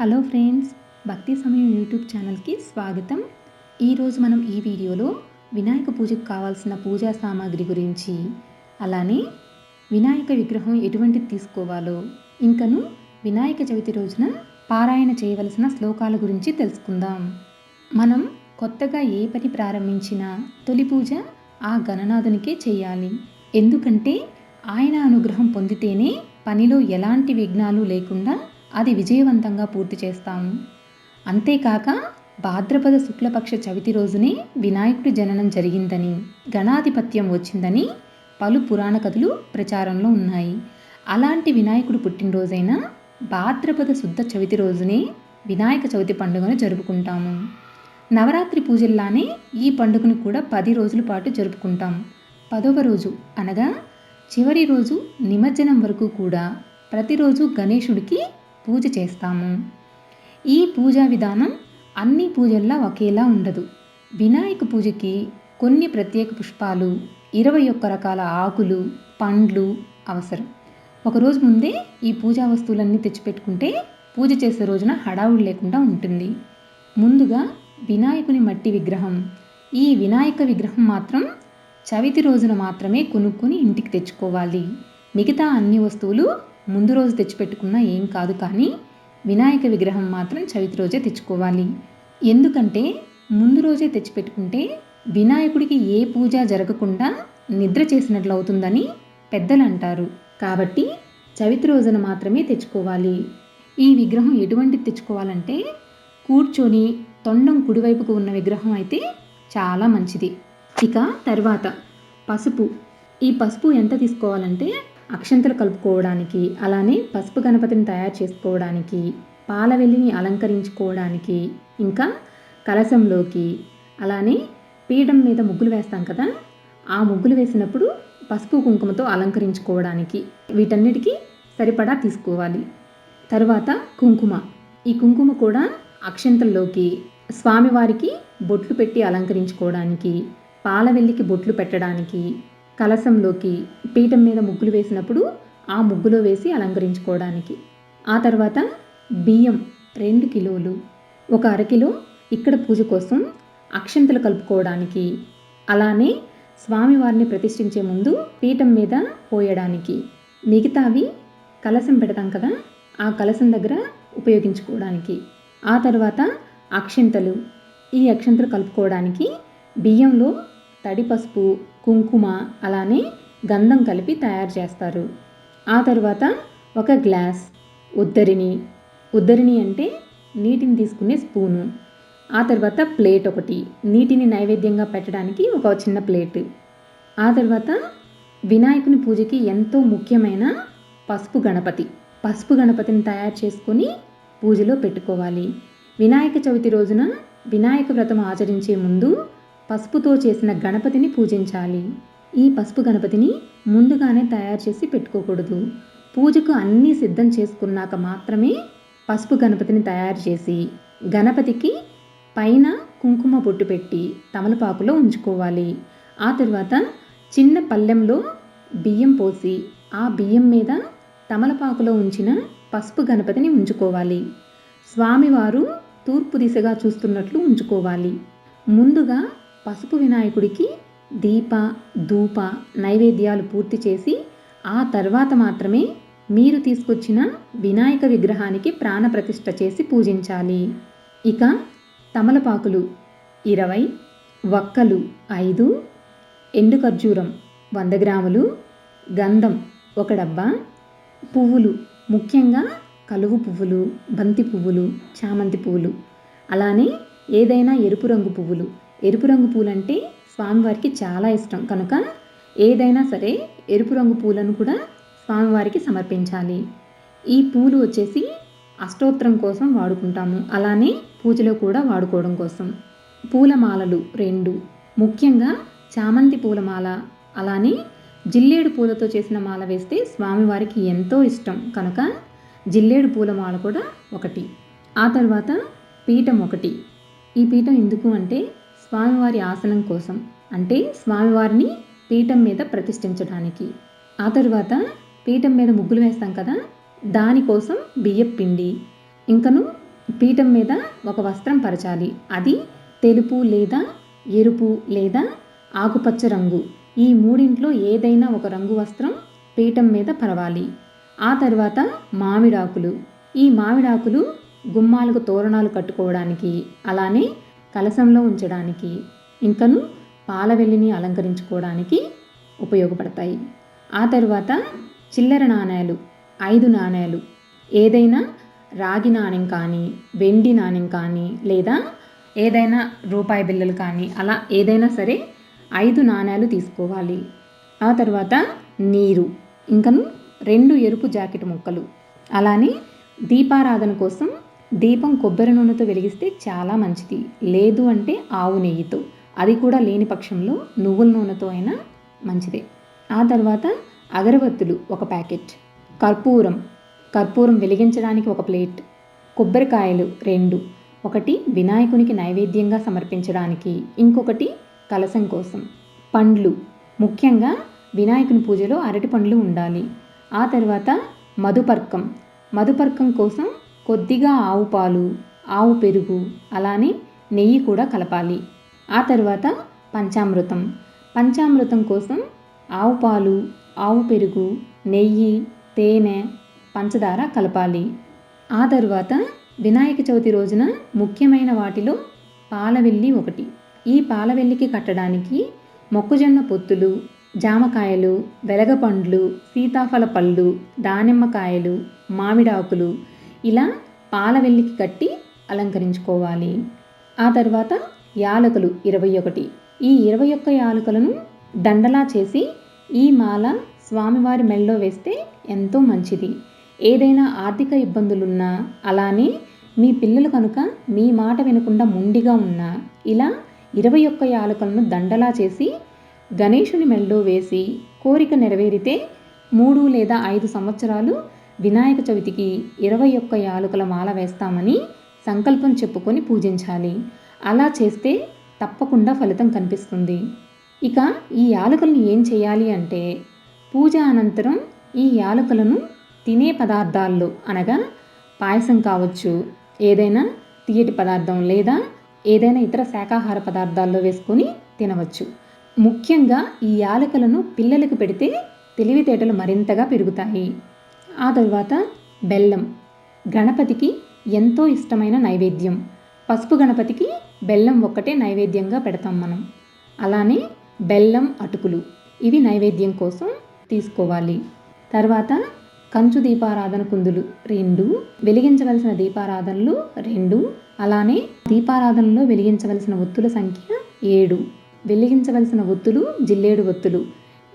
Hello friends భక్తి సమయం YouTube ఛానల్కి స్వాగతం. ఈరోజు మనం ఈ వీడియోలో వినాయక పూజకు కావాల్సిన పూజా సామాగ్రి గురించి అలానే వినాయక విగ్రహం ఎటువంటిది తీసుకోవాలో ఇంకను వినాయక చవితి రోజున పారాయణ చేయవలసిన శ్లోకాల గురించి తెలుసుకుందాం. మనం కొత్తగా ఏ పని ప్రారంభించినా తొలి పూజ ఆ గణనాథునికే చేయాలి. ఎందుకంటే ఆయన అనుగ్రహం పొందితేనే పనిలో ఎలాంటి విఘ్నాలు లేకుండా అది విజయవంతంగా పూర్తి చేస్తాము అంతేకాక భాద్రపద శుక్లపక్ష చవితి రోజునే వినాయకుడి జననం జరిగిందని గణాధిపత్యం వచ్చిందని పలు పురాణ కథలు ప్రచారంలో ఉన్నాయి. అలాంటి వినాయకుడు పుట్టినరోజైన భాద్రపద శుద్ధ చవితి రోజునే వినాయక చవితి పండుగను జరుపుకుంటాము. నవరాత్రి పూజల్లానే ఈ పండుగను కూడా పది రోజుల పాటు జరుపుకుంటాం. పదవ రోజు అనగా చివరి రోజు నిమజ్జనం వరకు కూడా ప్రతిరోజు గణేశుడికి పూజ చేస్తాము. ఈ పూజా విధానం అన్ని పూజల్లా ఒకేలా ఉండదు. వినాయక పూజకి కొన్ని ప్రత్యేక పుష్పాలు ఇరవై ఒక్క రకాల ఆకులు పండ్లు అవసరం. ఒకరోజు ముందే ఈ పూజా వస్తువులన్నీ తెచ్చిపెట్టుకుంటే పూజ చేసే రోజున హడావుడి లేకుండా ఉంటుంది. ముందుగా వినాయకుని మట్టి విగ్రహం. ఈ వినాయక విగ్రహం మాత్రం చవితి రోజున మాత్రమే కొనుక్కొని ఇంటికి తెచ్చుకోవాలి. మిగతా అన్ని వస్తువులు ముందు రోజు తెచ్చిపెట్టుకున్నా ఏం కాదు కానీ వినాయక విగ్రహం మాత్రం చవితి రోజే తెచ్చుకోవాలి. ఎందుకంటే ముందు రోజే తెచ్చిపెట్టుకుంటే వినాయకుడికి ఏ పూజ జరగకుండా నిద్ర చేసినట్లు అవుతుందని పెద్దలు అంటారు. కాబట్టి చవితి రోజున మాత్రమే తెచ్చుకోవాలి. ఈ విగ్రహం ఎటువంటిది తెచ్చుకోవాలంటే కూర్చొని తొండం కుడివైపుకు ఉన్న విగ్రహం అయితే చాలా మంచిది. ఇక తర్వాత పసుపు. ఈ పసుపు ఎంత తీసుకోవాలంటే అక్షంతలు కలుపుకోవడానికి అలానే పసుపు గణపతిని తయారు చేసుకోవడానికి పాలవెల్లిని అలంకరించుకోవడానికి ఇంకా కలశంలోకి అలానే పీఠం మీద ముగ్గులు వేస్తాం కదా ఆ ముగ్గులు వేసినప్పుడు పసుపు కుంకుమతో అలంకరించుకోవడానికి వీటన్నిటికీ సరిపడా తీసుకోవాలి. తర్వాత కుంకుమ. ఈ కుంకుమ కూడా అక్షంతల్లోకి స్వామివారికి బొట్లు పెట్టి అలంకరించుకోవడానికి పాలవెల్లికి బొట్లు పెట్టడానికి కలశంలోకి పీఠం మీద ముగ్గులు వేసినప్పుడు ఆ ముగ్గులో వేసి అలంకరించుకోవడానికి. ఆ తర్వాత బియ్యం రెండు కిలోలు ఒక అరకిలో ఇక్కడ పూజ కోసం అక్షంతలు కలుపుకోవడానికి అలానే స్వామివారిని ప్రతిష్ఠించే ముందు పీఠం మీద పోయడానికి. మిగతావి కలశం పెడతాం కదా ఆ కలశం దగ్గర ఉపయోగించుకోవడానికి. ఆ తర్వాత అక్షంతలు ఈ అక్షంతలు కలుపుకోవడానికి బియ్యంలో తడి పసుపు కుంకుమ అలానే గంధం కలిపి తయారు చేస్తారు. ఆ తర్వాత ఒక గ్లాస్ ఉద్దరిని. ఉద్దరిని అంటే నీటిని తీసుకునే స్పూను. ఆ తర్వాత ప్లేట్ ఒకటి. నీటిని నైవేద్యంగా పెట్టడానికి ఒక చిన్న ప్లేట్. ఆ తర్వాత వినాయకుని పూజకి ఎంతో ముఖ్యమైన పసుపు గణపతి. పసుపు గణపతిని తయారు చేసుకొని పూజలో పెట్టుకోవాలి. వినాయక చవితి రోజున వినాయక వ్రతం ఆచరించే ముందు పసుపుతో చేసిన గణపతిని పూజించాలి. ఈ పసుపు గణపతిని ముందుగానే తయారు చేసి పెట్టుకోకూడదు. పూజకు అన్నీ సిద్ధం చేసుకున్నాక మాత్రమే పసుపు గణపతిని తయారు చేసి గణపతికి పైన కుంకుమ బొట్టు పెట్టి తమలపాకులో ఉంచుకోవాలి. ఆ తర్వాత చిన్న పల్లెంలో బియ్యం పోసి ఆ బియ్యం మీద తమలపాకులో ఉంచిన పసుపు గణపతిని ఉంచుకోవాలి. స్వామివారు తూర్పు దిశగా చూస్తున్నట్లు ఉంచుకోవాలి. ముందుగా పసుపు వినాయకుడికి దీప ధూప నైవేద్యాలు పూర్తి చేసి ఆ తర్వాత మాత్రమే మీరు తీసుకొచ్చిన వినాయక విగ్రహానికి ప్రాణప్రతిష్ఠ చేసి పూజించాలి. ఇక తమలపాకులు ఇరవై వక్కలు ఐదు ఎండు ఖర్జూరం వంద గ్రాములు గంధం ఒక డబ్బా పువ్వులు ముఖ్యంగా కలువు పువ్వులు బంతి పువ్వులు చామంతి పువ్వులు అలానే ఏదైనా ఎరుపు రంగు పువ్వులు ఎరుపు రంగు పూలంటే స్వామివారికి చాలా ఇష్టం. కనుక ఏదైనా సరే ఎరుపు రంగు పూలను కూడా స్వామివారికి సమర్పించాలి. ఈ పూలు వచ్చేసి అష్టోత్తరం కోసం వాడుకుంటాము. అలానే పూజలో కూడా వాడుకోవడం కోసం. పూలమాలలు రెండు. ముఖ్యంగా చామంతి పూలమాల అలానే జిల్లేడు పూలతో చేసిన మాల వేస్తే స్వామివారికి ఎంతో ఇష్టం. కనుక జిల్లేడు పూలమాల కూడా ఒకటి. ఆ తర్వాత పీఠం ఒకటి. ఈ పీఠం ఎందుకు అంటే స్వామివారి ఆసనం కోసం అంటే స్వామివారిని పీఠం మీద ప్రతిష్ఠించడానికి. ఆ తర్వాత పీఠం మీద ముగ్గులు వేస్తాం కదా దానికోసం బియ్యం పిండి. ఇంకను పీఠం మీద ఒక వస్త్రం పరచాలి. అది తెలుపు లేదా ఎరుపు లేదా ఆకుపచ్చ రంగు. ఈ మూడింట్లో ఏదైనా ఒక రంగు వస్త్రం పీఠం మీద పరవాలి. ఆ తర్వాత మామిడాకులు. ఈ మామిడాకులు గుమ్మాలకు తోరణాలు కట్టుకోవడానికి అలానే కలసంలో ఉంచడానికి ఇంకను పాలవెల్లిని అలంకరించుకోవడానికి ఉపయోగపడతాయి. ఆ తర్వాత చిల్లర నాణేలు ఐదు నాణేలు ఏదైనా రాగి నాణ్యం కానీ వెండి నాణ్యం కానీ లేదా ఏదైనా రూపాయి బిల్లలు కానీ అలా ఏదైనా సరే ఐదు నాణేలు తీసుకోవాలి. ఆ తర్వాత నీరు ఇంకను రెండు ఎరుపు జాకెట్ ముక్కలు. అలానే దీపారాధన కోసం దీపం కొబ్బరి నూనెతో వెలిగిస్తే చాలా మంచిది. లేదు అంటే ఆవు నెయ్యితో. అది కూడా లేని పక్షంలో నువ్వుల నూనెతో అయినా మంచిదే. ఆ తర్వాత అగరబత్తులు ఒక ప్యాకెట్. కర్పూరం. కర్పూరం వెలిగించడానికి ఒక ప్లేట్. కొబ్బరికాయలు రెండు. ఒకటి వినాయకునికి నైవేద్యంగా సమర్పించడానికి. ఇంకొకటి కలసం కోసం. పండ్లు. ముఖ్యంగా వినాయకుని పూజలో అరటి పండ్లు ఉండాలి. ఆ తర్వాత మధుపర్కం. మధుపర్కం కోసం కొద్దిగా ఆవు పాలు ఆవు పెరుగు అలానే నెయ్యి కూడా కలపాలి. ఆ తర్వాత పంచామృతం. పంచామృతం కోసం ఆవు పాలు ఆవు పెరుగు నెయ్యి తేనె పంచదార కలపాలి. ఆ తర్వాత వినాయక చవితి రోజున ముఖ్యమైన వాటిలో పాలవెల్లి ఒకటి. ఈ పాలవెల్లికి కట్టడానికి మొక్కజొన్న పొత్తులు జామకాయలు వెలగపండ్లు సీతాఫల పళ్ళు దానిమ్మకాయలు మామిడాకులు ఇలా పాలవెల్లికి కట్టి అలంకరించుకోవాలి. ఆ తర్వాత యాలకులు ఇరవై ఒకటి. ఈ ఇరవై ఒక్క యాలకులను దండలా చేసి ఈ మాల స్వామివారి మెళ్ళలో వేస్తే ఎంతో మంచిది. ఏదైనా ఆర్థిక ఇబ్బందులున్నా అలానే మీ పిల్లలు కనుక మీ మాట వినకుండా ముండిగా ఉన్నా ఇలా ఇరవై ఒక్క యాలకులను దండలా చేసి గణేషుని మెళ్ళలో వేసి కోరిక నెరవేరితే మూడు లేదా ఐదు సంవత్సరాలు వినాయక చవితికి ఇరవై ఒక్క యాలుకల మాల వేస్తామని సంకల్పం చెప్పుకొని పూజించాలి. అలా చేస్తే తప్పకుండా ఫలితం కనిపిస్తుంది. ఇక ఈ యాలకులను ఏం చేయాలి అంటే పూజ అనంతరం ఈ యాలకులను తినే పదార్థాల్లో అనగా పాయసం కావచ్చు ఏదైనా తీయటి పదార్థం లేదా ఏదైనా ఇతర శాకాహార పదార్థాల్లో వేసుకొని తినవచ్చు. ముఖ్యంగా ఈ యాలకులను పిల్లలకు పెడితే తెలివితేటలు మరింతగా పెరుగుతాయి. ఆ తరువాత బెల్లం. గణపతికి ఎంతో ఇష్టమైన నైవేద్యం. పసుపు గణపతికి బెల్లం ఒక్కటే నైవేద్యంగా పెడతాం మనం. అలానే బెల్లం అటుకులు. ఇవి నైవేద్యం కోసం తీసుకోవాలి. తర్వాత కంచు దీపారాధన కుందులు రెండు వెలిగించవలసిన దీపారాధనలు రెండు అలానే దీపారాధనలో వెలిగించవలసిన ఒత్తుల సంఖ్య ఏడు. వెలిగించవలసిన ఒత్తులు జిల్లేడు ఒత్తులు.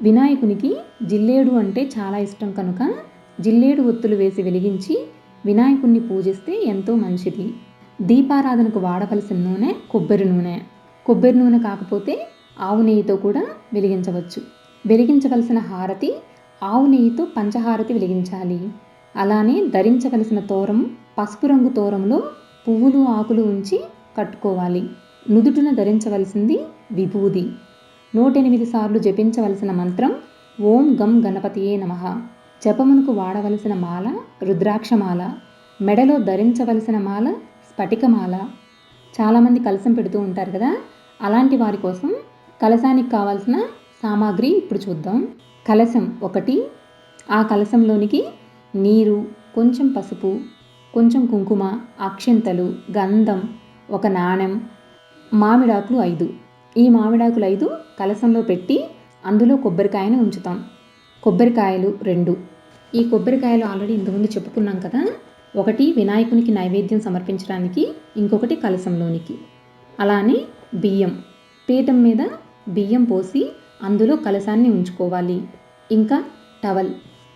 వినాయకునికి జిల్లేడు అంటే చాలా ఇష్టం కనుక జిల్లేడు ఒత్తులు వేసి వెలిగించి వినాయకుణ్ణి పూజిస్తే ఎంతో మంచిది. దీపారాధనకు వాడవలసిన నూనె కొబ్బరి నూనె. కొబ్బరి నూనె కాకపోతే ఆవు నెయ్యితో కూడా వెలిగించవచ్చు. వెలిగించవలసిన హారతి ఆవు నెయ్యితో పంచహారతి వెలిగించాలి. అలానే ధరించవలసిన తోరం పసుపు రంగు తోరంలో పువ్వులు ఆకులు ఉంచి కట్టుకోవాలి. నుదుటిన ధరించవలసింది విభూది. నూటెనిమిది సార్లు జపించవలసిన మంత్రం ఓం గం గణపతియే నమ. జపమునకు వాడవలసిన మాల రుద్రాక్షమాల మెడలో ధరించవలసిన మాల స్ఫటికమాల. చాలామంది కలసం పెడుతూ ఉంటారు కదా? అలాంటి వారి కోసం కలసానికి కావాల్సిన సామాగ్రి ఇప్పుడు చూద్దాం. కలసం ఒకటి. ఆ కలసంలోనికి నీరు కొంచెం పసుపు కొంచెం కుంకుమ అక్షింతలు గంధం ఒక నాణెం మామిడాకులు ఐదు. ఈ మామిడాకులు ఐదు కలసంలో పెట్టి అందులో కొబ్బరికాయను ఉంచుతాం. కొబ్బరికాయలు రెండు. ఈ కొబ్బరికాయలు ఆల్రెడీ ఇంతకుముందు చెప్పుకున్నాం కదా. ఒకటి వినాయకునికి నైవేద్యం సమర్పించడానికి ఇంకొకటి కలసంలోనికి అలానే బియ్యం. పీఠం మీద బియ్యం పోసి అందులో కలసాన్ని ఉంచుకోవాలి. ఇంకా టవల్.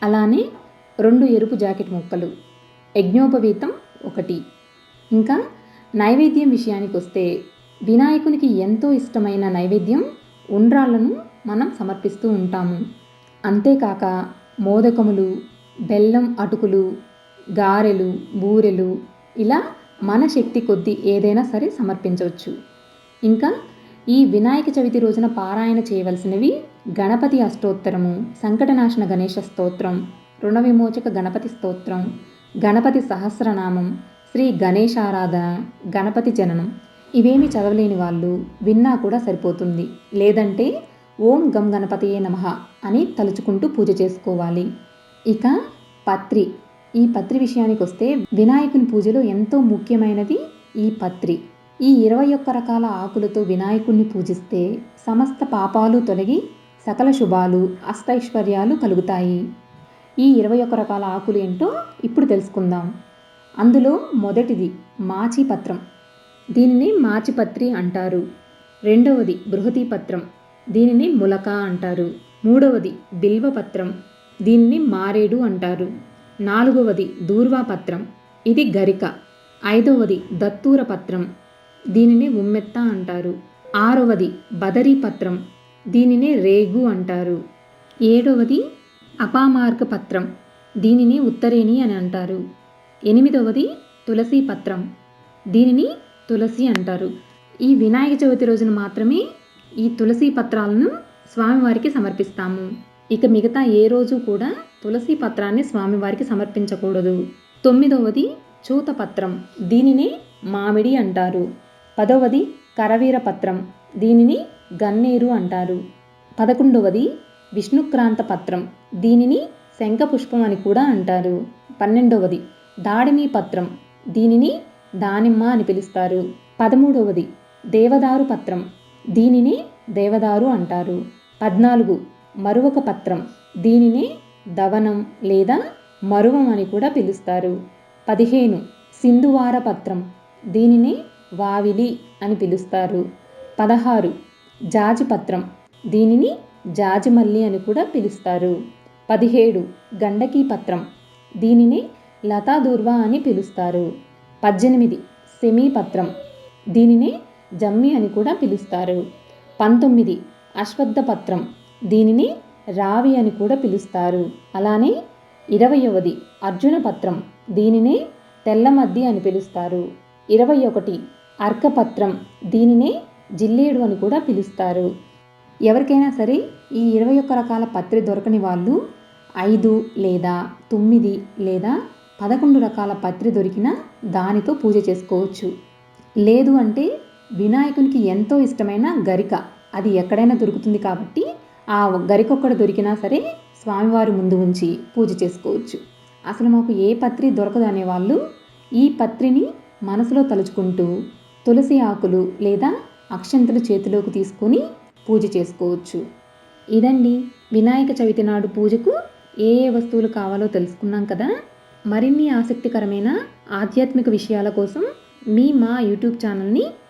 అలానే రెండు ఎరుపు జాకెట్ ముక్కలు. యజ్ఞోపవీతం ఒకటి. ఇంకా నైవేద్యం విషయానికి వస్తే వినాయకునికి ఎంతో ఇష్టమైన నైవేద్యం ఉండ్రాళ్ళను మనం సమర్పిస్తూ ఉంటాము. అంతేకాక మోదకములు బెల్లం అటుకులు గారెలు బూరెలు ఇలా మన శక్తి కొద్దీ ఏదైనా సరే సమర్పించవచ్చు. ఇంకా ఈ వినాయక చవితి రోజున పారాయణ చేయవలసినవి గణపతి అష్టోత్తరము సంకటనాశన గణేష స్తోత్రం రుణ విమోచక గణపతి స్తోత్రం గణపతి సహస్రనామం శ్రీ గణేశారాధన గణపతి జననం. ఇవేమి చదవలేని వాళ్ళు విన్నా కూడా సరిపోతుంది. లేదంటే ఓం గం గణపతియే నమః అని తలుచుకుంటూ పూజ చేసుకోవాలి. ఇక పత్రి. ఈ పత్రి విషయానికి వస్తే వినాయకుని పూజలో ఎంతో ముఖ్యమైనది ఈ పత్రి. ఈ ఇరవై ఒక్క రకాల ఆకులతో వినాయకుణ్ణి పూజిస్తే సమస్త పాపాలు తొలగి సకల శుభాలు అష్టైశ్వర్యాలు కలుగుతాయి. ఈ ఇరవై ఒక్క రకాల ఆకులు ఏంటో ఇప్పుడు తెలుసుకుందాం. అందులో మొదటిది మాచిపత్రం. దీనిని మాచిపత్రి అంటారు. రెండవది బృహతీపత్రం. దీనిని ములక అంటారు. మూడవది బిల్వపత్రం. దీన్ని మారేడు అంటారు. నాలుగవది దూర్వాపత్రం. ఇది గరిక. ఐదవది దత్తూర పత్రం దీనిని ఉమ్మెత్త అంటారు. ఆరవది బదరీ పత్రం దీనిని రేగు అంటారు. ఏడవది అపామార్గ పత్రం దీనిని ఉత్తరేణి అని అంటారు. ఎనిమిదవది తులసి పత్రం దీనిని తులసి అంటారు. ఈ వినాయక చవితి రోజున మాత్రమే ఈ తులసి పత్రాలను స్వామివారికి సమర్పిస్తాము. ఇక మిగతా ఏ రోజు కూడా తులసి పత్రాన్ని స్వామివారికి సమర్పించకూడదు. తొమ్మిదవది చూతపత్రం. దీనిని మామిడి అంటారు. పదవది కరవీర పత్రం. దీనిని గన్నేరు అంటారు. పదకొండవది విష్ణుక్రాంత పత్రం. దీనిని శంఖపుష్పం అని కూడా అంటారు. పన్నెండవది దాడిమి పత్రం. దీనిని దానిమ్మ అని పిలుస్తారు. పదమూడవది దేవదారు పత్రం. దీనిని దేవదారు అంటారు. పద్నాలుగు మరువక పత్రం. దీనిని దవనం లేదా మరువం అని కూడా పిలుస్తారు. పదిహేను సింధువార పత్రం. దీనిని వావిలి అని పిలుస్తారు. పదహారు జాజి పత్రం. దీనిని జాజిమల్లి అని కూడా పిలుస్తారు. పదిహేడు గండకీ పత్రం. దీనిని లతాదూర్వ అని పిలుస్తారు. పద్దెనిమిది సెమీ పత్రం. దీనిని జమ్మి అని కూడా పిలుస్తారు. పంతొమ్మిది అశ్వత్థపత్రం దీనిని రావి అని కూడా పిలుస్తారు. అలానే ఇరవయవది అర్జున పత్రం. దీనిని తెల్లమద్ది అని పిలుస్తారు. ఇరవై ఒకటి అర్కపత్రం. దీనిని జిల్లేడు అని కూడా పిలుస్తారు. ఎవరికైనా సరే ఈ ఇరవై ఒక్క రకాల పత్రి దొరకని వాళ్ళు ఐదు లేదా తొమ్మిది లేదా పదకొండు రకాల పత్రి దొరికినా దానితో పూజ చేసుకోవచ్చు. లేదు అంటే వినాయకునికి ఎంతో ఇష్టమైన గరిక. అది ఎక్కడైనా దొరుకుతుంది కాబట్టి ఆ గరికొక్కడ దొరికినా సరే స్వామివారి ముందు ఉంచి పూజ చేసుకోవచ్చు. అసలు మాకు ఏ పత్రి దొరకదు అనేవాళ్ళు ఈ పత్రిని మనసులో తలుచుకుంటూ తులసి ఆకులు లేదా అక్షంతలు చేతిలోకి తీసుకొని పూజ చేసుకోవచ్చు. ఇదండి వినాయక చవితి నాడు పూజకు ఏ ఏ వస్తువులు కావాలో తెలుసుకున్నాం కదా? మరిన్ని ఆసక్తికరమైన ఆధ్యాత్మిక విషయాల కోసం మీ మా యూట్యూబ్ ఛానల్ని